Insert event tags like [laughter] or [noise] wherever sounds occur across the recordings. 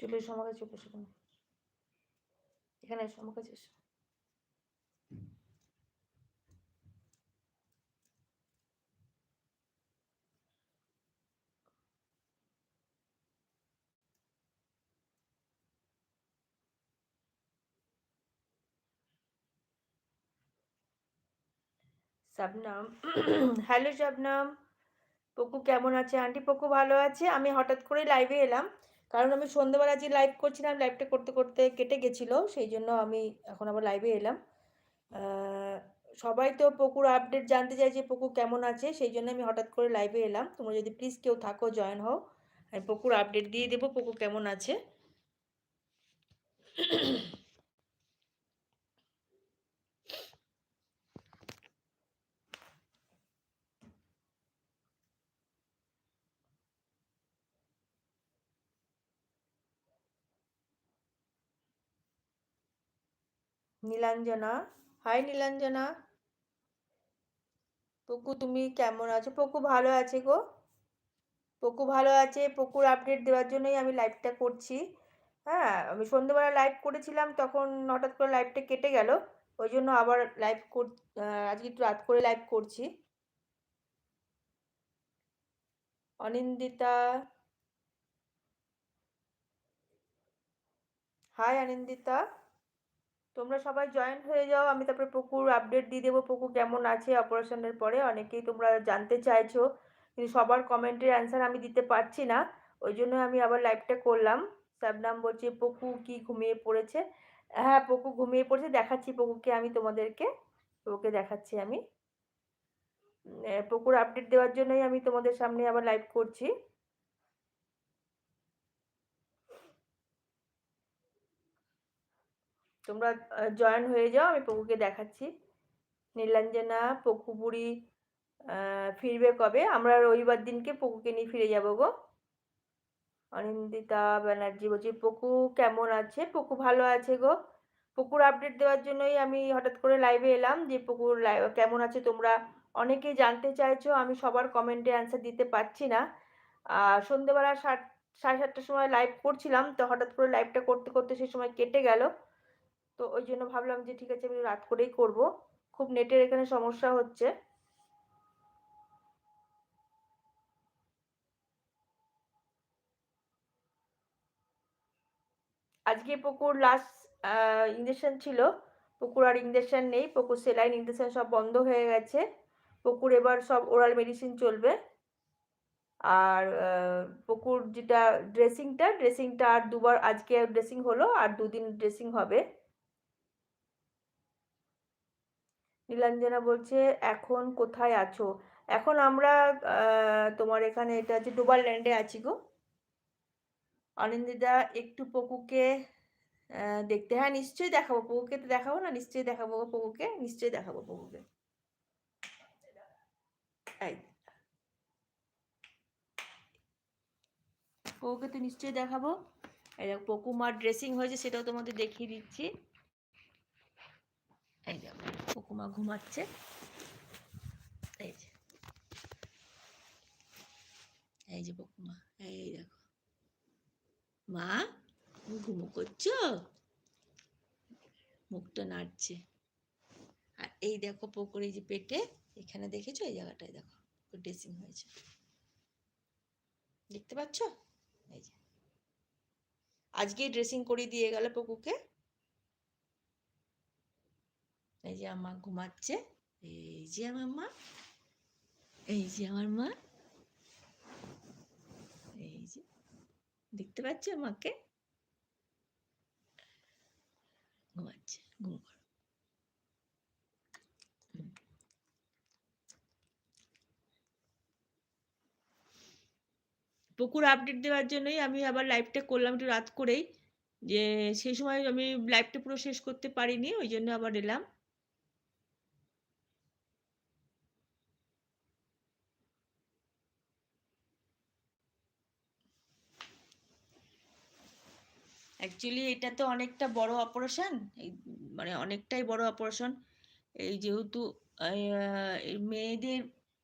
চলে এসো আমার। এখানে। এসো, আমার কাছে এসো। শবনম হ্যালো শবনম পকু কেমন আছে? আন্টি পকু ভালো আছে? আমি হঠাৎ করে লাইভে এলাম। কারণ আমি সন্ধ্যেবেলা যে লাইভ করছিলাম লাইভটা করতে করতে কেটে গেছিল, সেই জন্য আমি এখন আবার লাইভে এলাম। সবাই তো পকুর আপডেট জানতে চাইছে পকু কেমন আছে, সেই জন্য আমি হঠাৎ করে লাইভে এলাম। তোমরা যদি প্লিজ কেউ থাকো জয়েন হও, আমি পকুর আপডেট দিয়ে দেবো পকু কেমন আছে। নীলাঞ্জনা। হাই নীলাঞ্জনা। পকু তুমি কেমন আছো? পকু ভালো আছে গো? পকু ভালো আছে। পকুর আপডেট দেওয়ার জন্যই আমি লাইভটা করছি। হ্যাঁ আমি সন্ধ্যেবেলা লাইভ করেছিলাম, তখন হঠাৎ করে লাইভটা কেটে গেল। ওই জন্য আবার লাইভ কর আজকে একটু রাত করে লাইভ করছি। অনিন্দিতা। হাই অনিন্দিতা। তোমরা সবাই জয়েন হয়ে যাও, আমি তারপরে পুকুর আপডেট দিয়ে দেবো, পুকুর কেমন আছে অপারেশনের পরে, অনেকেই তোমরা জানতে চাইছো, কিন্তু সবার কমেন্টের অ্যান্সার আমি দিতে পারছি না, ওই জন্য আমি আবার লাইভটা করলাম। নাম বলছে, পকু কি ঘুমিয়ে পড়েছে? হ্যাঁ পকু ঘুমিয়ে পড়েছে, দেখাচ্ছি পকুকে আমি তোমাদেরকে, পকুকে দেখাচ্ছি আমি। পকুর আপডেট দেওয়ার জন্যই আমি তোমাদের সামনে আবার লাইভ করছি। তোমরা জয়েন হয়ে যাও আমি পকুকে দেখাচ্ছি। নীলাঞ্জনা পকু বুড়ি আহ, ফিরবে কবে? আমরা রবিবার দিনকে পকুকে নিয়ে ফিরে যাব গো। অনিন্দিতা ব্যানার্জি বলছি পকু কেমন আছে? পকু ভালো আছে গো? পুকুর আপডেট দেওয়ার জন্যই আমি হঠাৎ করে লাইভে এলাম যে পুকুর কেমন আছে তোমরা? অনেকেই জানতে চাইছো আমি সবার কমেন্টে অ্যান্সার দিতে পারছি না। সন্ধেবেলা সাত সাড়ে সাতটার সময় লাইভ করছিলাম তো হঠাৎ করে লাইভটা করতে করতে সেই সময় কেটে গেল। তো ওই জন্য ভাবলাম যে ঠিক আছে আমি রাত করেই করব। খুব নেটের এখানে সমস্যা হচ্ছে। আজকে পুকুর লাস্ট ইঞ্জেকশন ছিল। পুকুর আর ইঞ্জেকশন নেই, পুকুর সেলাইন ইঞ্জেকশন সব বন্ধ হয়ে গেছে। পুকুর এবার সব ওরাল মেডিসিন চলবে। আর পুকুর যেটা ড্রেসিংটা ড্রেসিংটা আর দুবার, আজকে ড্রেসিং হলো, আর দুদিন ড্রেসিং হবে। নীলাঞ্জনা বলছে, এখন কোথায় আছো? এখন আমরা তোমার এখানে এটা হচ্ছে ডুবার ল্যান্ডে আছি গো। অনিন্দিতা একটু পকুকে দেখতে হ্যাঁ নিশ্চয়ই দেখাবো, পকুকে তো দেখাবো না, নিশ্চয়ই দেখাবো পকুকে, নিশ্চয়ই দেখাবো পকুকে। পকুকে তো নিশ্চয়ই দেখাবো। এই দেখো পকু ড্রেসিং হয়েছে, সেটাও তোমাদের দেখিয়ে দিচ্ছি। এই যে পকু মা ঘুমাচ্ছে। এই যে। এই যে পকু মা এই দেখো। মা ঘুমো করছ? মুখটা নাড়ছে। আর এই দেখো পুকুর এই যে পেটে, এখানে দেখেছ? এই জায়গাটায় দেখো ড্রেসিং হয়েছে। দেখতে পাচ্ছ? এই যে। আজকেই ড্রেসিং করিয়ে দিয়ে গেল পুকুকে। এই যে আমার ঘুমাচ্ছে এই যে আমার মা এই যে আমার মা এই যে দেখতে পাচ্ছ আমাকে ঘুমাচ্ছে ঘুম করো পুকুর আপডেট দেওয়ার জন্যই আমি আবার লাইভটা করলাম একটু রাত করেই, যে সেই সময় আমি লাইভটা পুরো শেষ করতে পারিনি, ওই জন্য আবার এলাম। অ্যাকচুয়ালি এটা তো অনেকটা বড় অপারেশন মানে অনেকটাই বড় অপারেশন এই যেহেতু মেয়েদের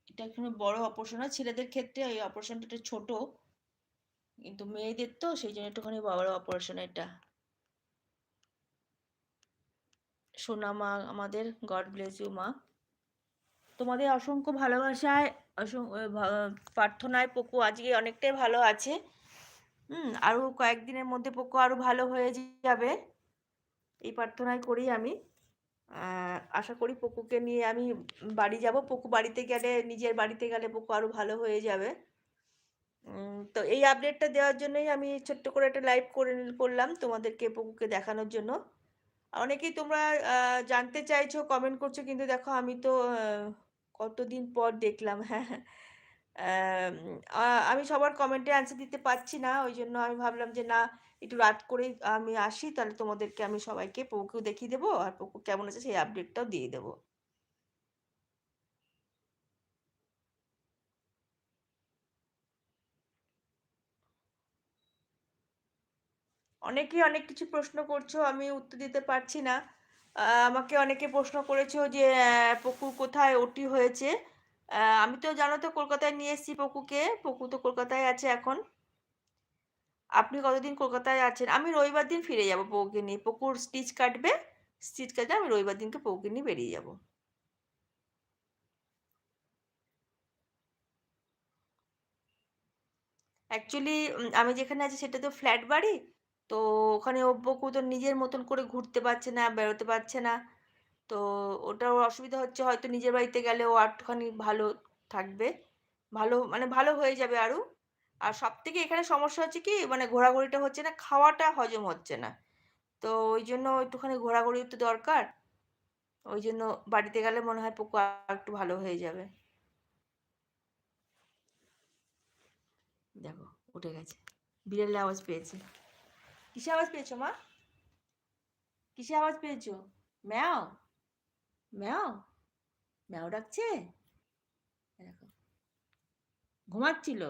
এটা এখানে বড় অপারেশন হয় ছেলেদের ক্ষেত্রে এই অপারেশনটা একটু ছোট। কিন্তু মেয়েদের তো, সেই জন্য একটুখানি বাবার অপারেশন এটা। সোনা মা, আমাদের গড ব্লেস ইউ মা। তোমাদের অসংখ্য ভালোবাসায় অসংখ্য প্রার্থনায় পোকো আজকে অনেকটাই ভালো আছে। হুম আরও কয়েকদিনের মধ্যে পোকো আরও ভালো হয়ে যাবে। এই প্রার্থনাই করি আমি। আশা করি পোকোকে নিয়ে আমি বাড়ি যাব। পোকো বাড়িতে গেলে, নিজের বাড়িতে গেলে পোকো আরও ভালো হয়ে যাবে। তো এই আপডেটটা দেওয়ার জন্যই আমি ছোট্ট করে একটা লাইভ করে করলাম তোমাদেরকে পোকোকে দেখানোর জন্য। অনেকেই তোমরা জানতে চাইছো কমেন্ট করছ, কিন্তু দেখো আমি তো কতদিন পর দেখলাম। হ্যাঁ [laughs] আমি সবার কমেন্টে অ্যান্সার দিতে পারছি না ওই জন্য আমি ভাবলাম যে না, একটু রাত করেই আমি আসি, তাহলে তোমাদেরকে আমি সবাইকে পোকো দেখিয়ে দেবো, আর পোকো কেমন আছে সেই আপডেটটাও দিয়ে দেবো। অনেকেই অনেক কিছু প্রশ্ন করছ, আমি উত্তর দিতে পারছি না। আমাকে অনেকে প্রশ্ন করেছ যে পকু কোথায় ওটি হয়েছে? আমি তো জানো তো কলকাতায় নিয়ে এসেছি পকুকে। পকু তো কলকাতায় আছে এখন। আপনি কতদিন কলকাতায় আছেন? আমি রবিবার দিন ফিরে যাব পকুকে নিয়ে। পকুর স্টিচ কাটবে স্টিচ কাটবে আমি রবিবার দিনকে পকুকে নিয়ে বেরিয়ে যাব। অ্যাকচুয়ালি আমি যেখানে আছি সেটা তো ফ্ল্যাট বাড়ি, তো ওখানে অব্বকু তো নিজের মতন করে ঘুরতে পারছে না, বেরোতে পারছে না। তো ওটার অসুবিধা হচ্ছে, হয়তো নিজের বাড়িতে গেলে ও একটুখানি ভালো থাকবে। ভালো মানে ভালো হয়ে যাবে আরও। আর সব থেকে এখানে সমস্যা হচ্ছে কি মানে ঘোরাঘুরিটা হচ্ছে না, খাওয়াটা হজম হচ্ছে না। তো ওই জন্য একটুখানি ঘোরাঘুরি তো দরকার। ওই জন্য বাড়িতে গেলে মনে হয় পোকো একটু ভালো হয়ে যাবে। দেখো, উঠে গেছে। বিড়ালের আওয়াজ পেয়েছে। কিসে আওয়াজ পেয়েছ মা? কিসে আওয়াজ পেয়েছ? ম্যাও? ম্যাও ম্যাও ডাকছে? দেখো ঘুমাচ্ছিল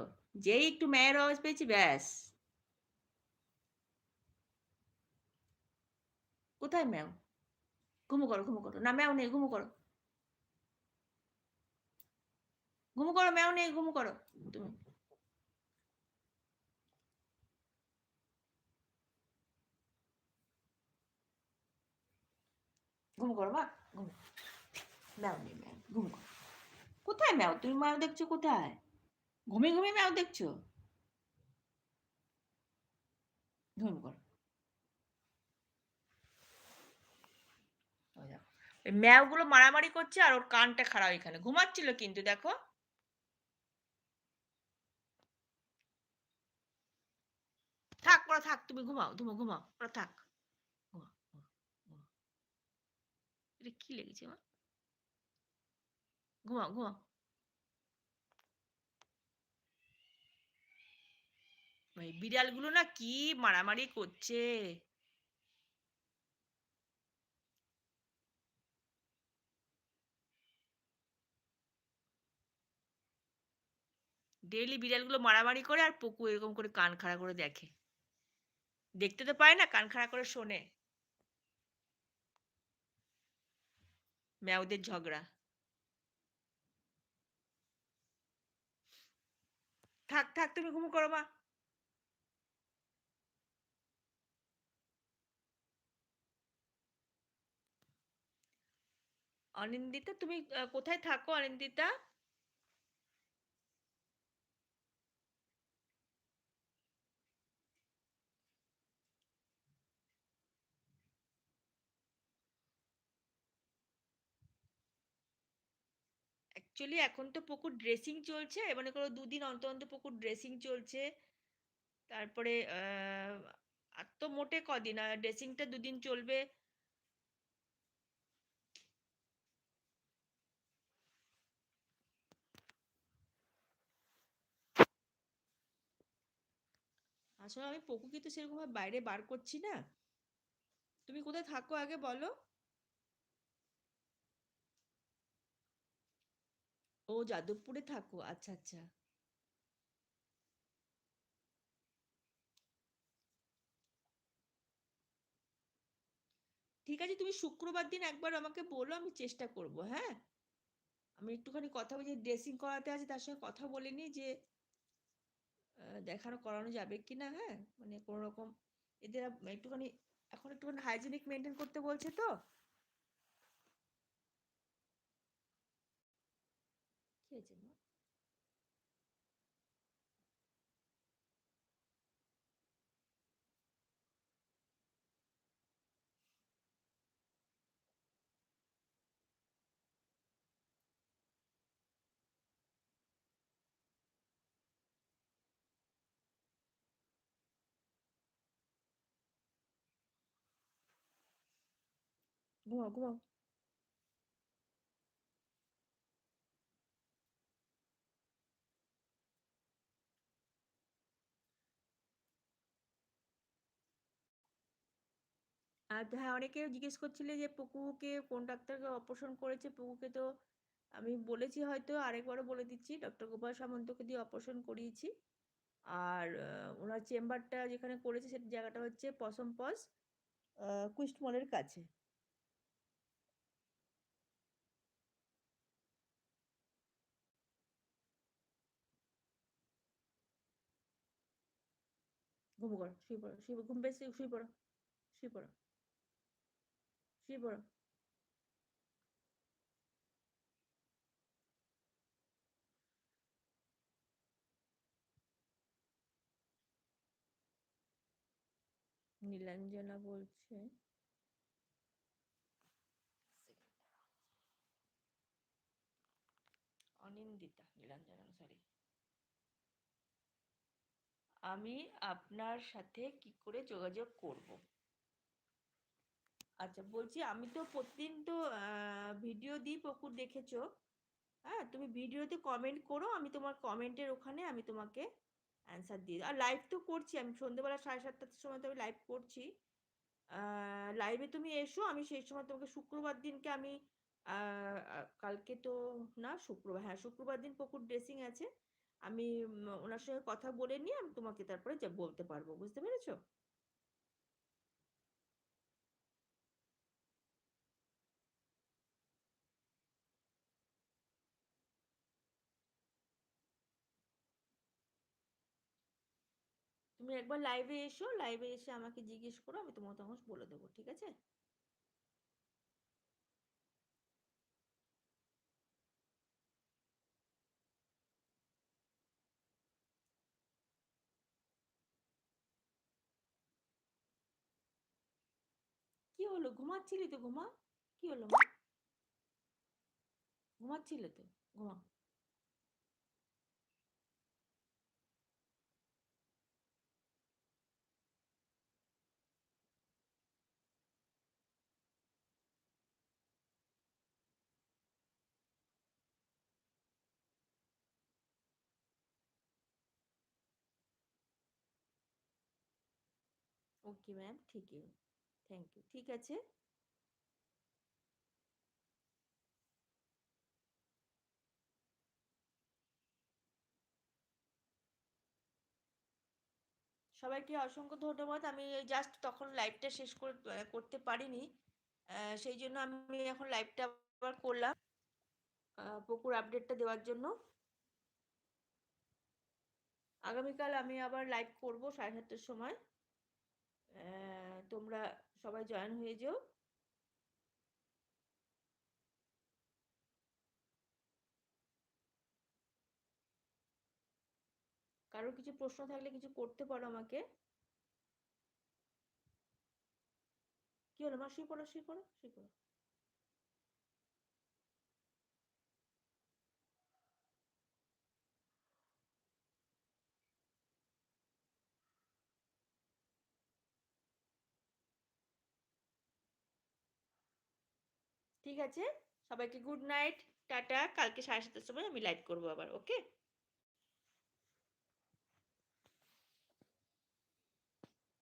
যেই একটু ম্যায়ের আওয়াজ পেয়েছি, ব্যাস। কোথায় ম্যাও? ঘুমো করো ঘুমো করো। না, ম্যাও নেই, ঘুমো করো। ঘুমো করো, ম্যাও নেই, ঘুমো করো। তুমি। ঘুম করো, মা, ঘুম। ম্যাও নেই ম্যাও ঘুম কোথায় ম্যাও তুমি ম্যাও দেখছ কোথায়? ঘুমিয়ে ঘুমিয়ে ম্যাও দেখছ? ঘুম করো। ম্যাওগুলো মারামারি করছে আর ওর কানটা খারাপ এখানে। ঘুমাচ্ছিল কিন্তু দেখো। থাক পড়া থাক তুমি ঘুমাও তুমি ঘুমাও পড়া থাক। এটা কি লেগেছে আমার ঘুমাও ঘুমাও ভাই বিড়ালগুলো না কি মারামারি করছে? ডেইলি বিড়ালগুলো মারামারি করে আর পকু এরকম করে কান খাড়া করে দেখে। দেখতে তো পায় না, কান খাড়া করে শোনে। ম্যাওদের ঝগড়া। থাক থাক তুমি ঘুমো করো মা। অনিন্দিতা তুমি কোথায় থাকো অনিন্দিতা? অ্যাকচুয়ালি এখন তো পুকুর ড্রেসিং চলছে মনে করো দুদিন অন্তর অন্তর পুকুর ড্রেসিং চলছে। তারপরে আর তো মোটে কদিন, আর ড্রেসিংটা দুদিন চলবে। আসলে আমি পকুকে তো সেরকম বাইরে বার করছি না। তুমি কোথায় থাকো আগে বলো। ও যাদবপুরে থাকো আচ্ছা আচ্ছা। ঠিক আছে, তুমি শুক্রবার দিন একবার আমাকে বলো, আমি চেষ্টা করব হ্যাঁ? আমি একটুখানি কথা বলি ড্রেসিং করাতে আছে, তার সঙ্গে কথা বলে নিই যে দেখানো করানো যাবে কি না হ্যাঁ? মানে কোনো রকম, এদের একটুখানি, এখন একটুখানি হাইজিনিক মেনটেন করতে বলছে তো কি হয়েছে মা ঘুমাও ঘুমাও আর হ্যাঁ অনেকে জিজ্ঞেস করছিলে যে পুকুকে কোন ডাক্তারকে অপারেশন করেছে? পুকুকে তো আমি বলেছি হয়তো, আরেকবারও বলে দিচ্ছি। ডক্টর গোপাল সামন্তকে দিয়ে অপারেশন করিয়েছি। আর ওনার চেম্বারটা যেখানে করেছে সেটা জায়গাটা হচ্ছে পশমপস কুইস্ট মলের কাছে। ঘুম করো শুয়ে পড়ো শুয়ে ঘুম পেয়েছে শুয়ে পড়ো শুয়ে পড়ো শুয়ে পড়ো নীলাঞ্জনা বলছে। অনিন্দিতা, নীলাঞ্জনা সরি আমি আপনার সাথে কি করে যোগাযোগ করব? আচ্ছা বলছি আমি তো প্রতিদিন তো ভিডিও দিই পুকুর দেখেছ। হ্যাঁ তুমি ভিডিওতে কমেন্ট করো, আমি তোমার কমেন্টের ওখানে আমি তোমাকে অ্যান্সার দিয়ে আর লাইভ তো করছি, আমি সন্ধ্যেবেলা সাড়ে সাতটার সময় তো আমি লাইভ করছি। লাইভে তুমি এসো, আমি সেই সময় তোমাকে শুক্রবার দিনকে আমি কালকে তো না, শুক্রবার হ্যাঁ শুক্রবার দিন পুকুর ড্রেসিং আছে। আমি ওনার সঙ্গে কথা বলে নিয়ে আমি তোমাকে তারপরে যা বলতে পারব, বুঝতে পেরেছ? তুমি একবার লাইভে এসো লাইভে এসে আমাকে জিজ্ঞেস করো, আমি তোমাকে তখন বলে দেবো, ঠিক আছে কি হলো? ঘুমাচ্ছিলি তো ঘুমা। কি হলো মা? ঘুমাচ্ছিলে তো ঘুমা। ওকে ম্যাম ঠিক ইউ থ্যাংক ইউ ঠিক আছে? সবাইকে অসংখ্য ধন্যবাদ। আমি জাস্ট তখন লাইভটা শেষ করে করতে পারিনি। সেই জন্য আমি এখন লাইভটা আবার করলাম পুকুর আপডেটটা দেওয়ার জন্য। আগামীকাল আমি আবার লাইভ করব সাড়ে সাতটার সময়। তোমরা সবাই জয়েন হয়ে যেও। কারোর কিছু প্রশ্ন থাকলে কিছু করতে পারো আমাকে। কি হলো মা? শুয়ে পড়ো শুয়ে পড়ো শুয়ে পড়ো। ঠিক আছে? সবাইকে গুড নাইট টাটা। কালকে সাড়ে সাতটার সময় আমি লাইভ করব আবার ওকে